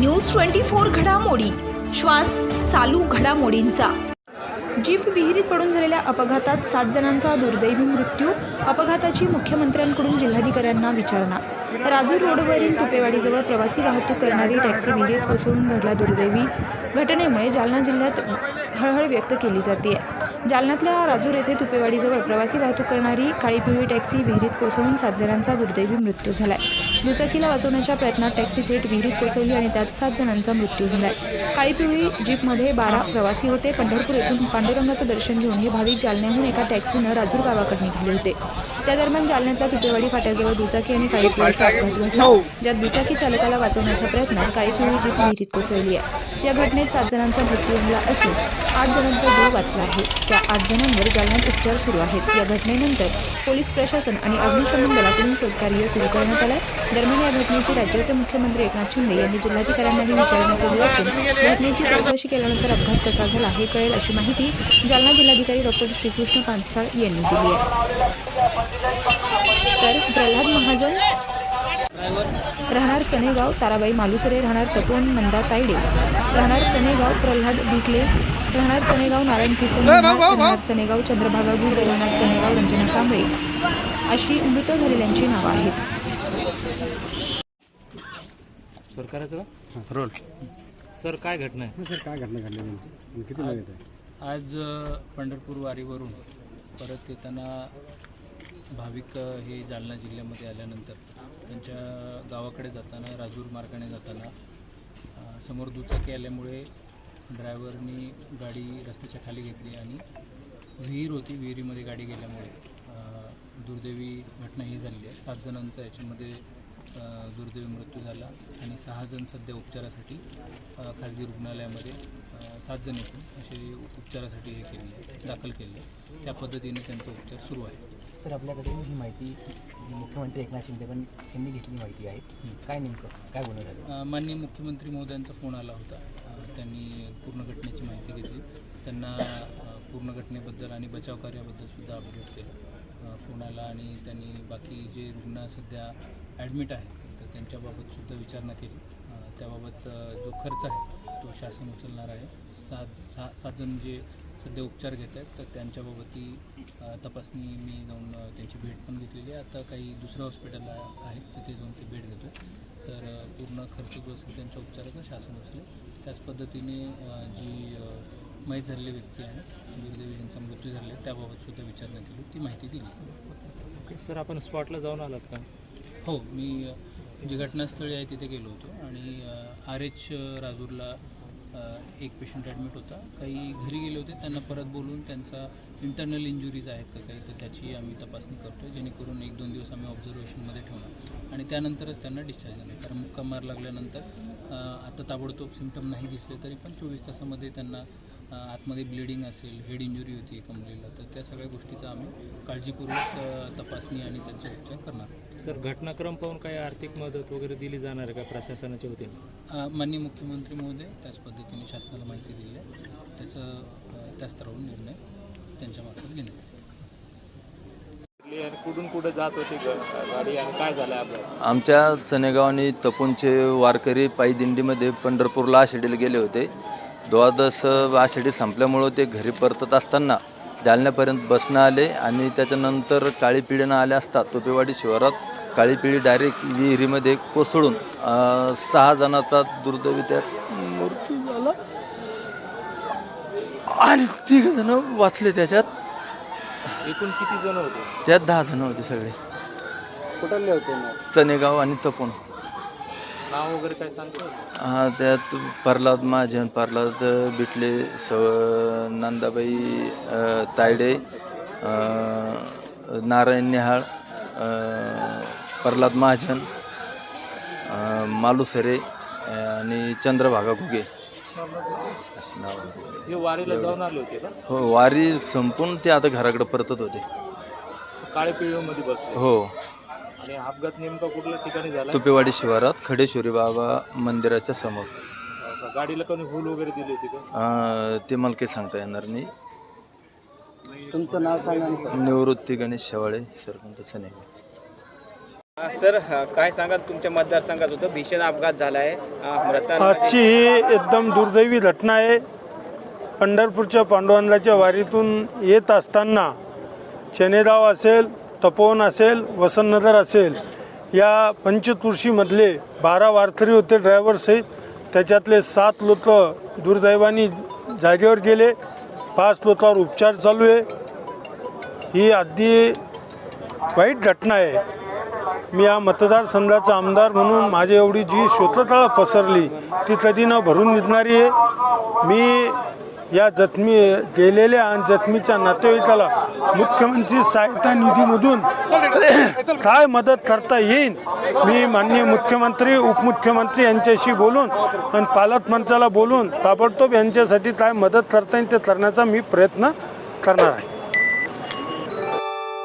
News twenty four घडामोडी. श्वास चालू घडामोडींचा. जीप विहिरीत पडून झालेल्या अपघातात सात जणांचा दुर्दैवी मृत्यू अपघाताची मुख्यमंत्र्यांकडून जिल्हाधिकाऱ्यांना विचारणा. राजूर रोडवरील तुपेवाडीजवळ प्रवासी वाहतूक करणारी टॅक्सी विहिरीत कोसळून घडला दुर्दैवी घटनेमुळे जालना जिल्ह्यात हळहळ व्यक्त केली जाते जालन्यातल्या राजूर येथे तुपेवाडीजवळ प्रवासी वाहतूक करणारी काळी पिवळी टॅक्सी विहिरीत कोसळून सात जणांचा दुर्दैवी मृत्यू झालाय. दुचाकीला वाचवण्याच्या प्रयत्नात टॅक्सी थेट विहिरीत कोसळली आणि त्यात सात जणांचा मृत्यू झालाय. काळी पिवळी जीपमध्ये बारा प्रवासी होते. पंढरपूर येथून पांडुरंगाचं दर्शन घेऊन हे भाविक जालन्याहून एका टॅक्सीनं राजूर गावाकडे निघाले होते. त्या दरम्यान जालन्यातल्या तुपेवाडी फाट्याजवळ दुचाकी आणि काळी पिवळीचा अपघात घडला ज्यात दुचाकी चालकाला वाचवण्याच्या प्रयत्नात काळी पिवळी जीप विहिरीत कोसळली आहे. या घटनेत सात जणांचा मृत्यू झाला असून आठ जणांचा जीव वाचला आहे. त्या आठ जणांवर जालन्यात उपचार सुरू आहेत. या घटनेनंतर पोलीस प्रशासन आणि अग्निशमन दलाकडून शोधकार्य सुरू करण्यात आलं दरम्यान या घटनेची राज्याचे मुख्यमंत्री एकनाथ शिंदे यांनी जिल्हाधिकाऱ्यांनाही विचारणा केली असून घटनेची चौकशी केल्यानंतर अपघात कसा झाला हे कळेल अशी माहिती जालना जिल्हाधिकारी डॉक्टर श्रीकृष्ण कांसाळ यांनी दिली आहे. तर प्रल्हाद महाजन राहणार चनेगाव ताराबाई मालुसरे राहणार तपोवन नंदा तायडे राहणार चनेगाव प्रल्हाद दिखले राहणार चनेगाव नारायण किसन राहणार चनेगाव चंद्रभागा गुड राहणार चनेगाव रंजना कांबळे. अशी मृत झालेल्यांची नावं आहेत. सरकारचं रोल सर काय घटना आहे? सर काय घटना घडली किती आज पंढरपूर वारीवरून परत येताना भाविक हे जालना जिल्ह्यामध्ये आल्यानंतर त्यांच्या गावाकडे जाताना राजूर मार्गाने जाताना समोर दुचाकी आल्यामुळे ड्रायव्हरनी गाडी रस्त्याच्या खाली घेतली आणि विहीर होती. विहिरीमध्ये गाडी गेल्यामुळे दुर्दैवी घटना ही झालेली आहे. सात जणांचा याच्यामध्ये दुर्दैवी मृत्यू झाला आणि सहा जण सध्या उपचारासाठी खाजगी रुग्णालयामध्ये सात जण एकूण असे उपचारासाठी हे केले दाखल केले. त्या पद्धतीने त्यांचा उपचार सुरू आहे. सर आपल्याकडे ही माहिती मुख्यमंत्री एकनाथ शिंदे पण यांनी घेतली माहिती आहे. काय नेमकं? काय बोलणं झालं? माननीय मुख्यमंत्री महोदयांचा फोन आला होता. त्यांनी पूर्ण घटनेची माहिती घेतली. त्यांना पूर्ण घटनेबद्दल आणि बचाव कार्याबद्दल सुद्धा अपडेट केलं. फोन आला आणि त्यांनी बाकी जे रुग्ण सध्या ॲडमिट आहेत तर त्यांच्याबाबतसुद्धा विचारणा केली. त्याबाबत जो खर्च आहे तो शासन उचलणार आहे. सात सहा सात जण जे सध्या उपचार घेत आहेत तर त्यांच्याबाबतही अ, तपासणी मी जाऊन त्यांची भेट पण घेतलेली आहे. आता काही दुसऱ्या हॉस्पिटलला आहेत तिथे जाऊन ते भेट घेतो तर पूर्ण खर्च जो असेल त्यांच्या उपचाराचा शासन उचलेल. त्याच पद्धतीने जी अ, मयत झालेली व्यक्ती आहे दुर्दैवी ज्यांचा मृत्यू झालेला आहे त्याबाबत सुद्धा विचारणा केली ती माहिती दिली. सर आपण स्पॉटला जाऊन आलात का? हो मी जी घटनास्थळी आहे तिथे गेलो होतो. आणि आर एच राजूरला एक पेशंट ॲडमिट होता. काही घरी गेले होते त्यांना परत बोलून त्यांचा इंटरनल इंजुरीज आहेत का काही तर त्याची आम्ही तपासणी करतो आहे जेणेकरून एक दोन दिवस आम्ही ऑब्झर्वेशनमध्ये ठेवणार. आणि त्यानंतरच त्यांना डिस्चार्ज देणार. कारण मुक्का मार लागल्यानंतर आता ताबडतोब सिमटम नाही दिसले तरी पण चोवीस तासामध्ये त्यांना आतमध्ये ब्लिडिंग असेल हेड इंजुरी होती एका मुलीला तर त्या सगळ्या गोष्टीचा आम्ही काळजीपूर्वक तपासणी आणि त्यांचे उपचार करणार. सर घटनाक्रम पाहून काही आर्थिक मदत वगैरे दिली जाणार आहे का प्रशासनाच्या वतीने? माननीय मुख्यमंत्री महोदय त्याच पद्धतीने शासनाला माहिती दिली आहे. त्याचं त्या स्तरावरून निर्णय त्यांच्यामार्फत घेण्यात येईल. कुठून कुठे जात होती गाडी आणि काय झालं आपलं आमच्या चनेगाव आणि तपोनचे वारकरी पायी दिंडीमध्ये पंढरपूरला आषाढीला गेले होते. द्वादश आषाढी संपल्यामुळं ते घरी परतत असताना जालन्यापर्यंत बसणं आले आणि त्याच्यानंतर काळी पिढीनं आले असता तोपेवाडी शिवारात काळी पिढी डायरेक्ट विहिरीमध्ये कोसळून सहा जणांचा दुर्दैवी त्यात मृत्यू झाला. आणि तिघ जण वाचले त्याच्यात. एकूण किती जण होते? त्यात दहा जण होते सगळे. कुठले होते चनेगाव आणि तपोन नाव वगैरे काय सांगतो? हा त्यात प्रल्हाद महाजन प्रल्हाद बिटले स नंदाबाई अ, तायडे अ, नारायण नेहाळ अ, प्रल्हाद महाजन अ, मालुसरे अ, आणि चंद्रभागा घुगे. अशी नाव हे वारीला जाऊन आले होते का? हो वारी संपून ते आता घराकडे परतत होते. काळे पिळीमध्ये बसले. हो. आणि अपघात नेमका कुठल्या ठिकाणी झाला तुपेवाडी शिवारात खडेश्वरी बाबा मंदिराच्या समोर. गाडीला कोणी वगैरे दिली होती का? अ, ते मला काही सांगता येणार नाही. तुमचं नाव सांगा निवृत्ती गणेश शेवाळे सरपंच चनेगाव सर काय सांगाल? तुमच्या मतदारसंघात होतं भीषण अपघात झाला आहे आजची ही एकदम दुर्दैवी घटना आहे. पंढरपूरच्या पांडुरंगाच्या वारीतून येत असताना चनेगाव असेल तपोवन असेल वसंतनगर असेल या पंचतुर्शीमधले बारा वारकरी होते ड्रायव्हरसहित त्याच्यातले सात लोक दुर्दैवानी जागेवर गेले. पाच लोकांवर उपचार चालू आहे. ही अगदी वाईट घटना आहे. मी या मतदारसंघाचा आमदार म्हणून माझी एवढी जी शोततळा पसरली ती कधी न भरून निघणारी आहे. मी या जखमी गेलेल्या आणि जखमीच्या नातेवाईकाला मुख्यमंत्री सहायता निधीमधून काय मदत करता येईल? मी माननीय मुख्यमंत्री उपमुख्यमंत्री यांच्याशी बोलून आणि पालकमंत्र्याला बोलून ताबडतोब यांच्यासाठी काय मदत करता येईल ते करण्याचा मी प्रयत्न करणार आहे.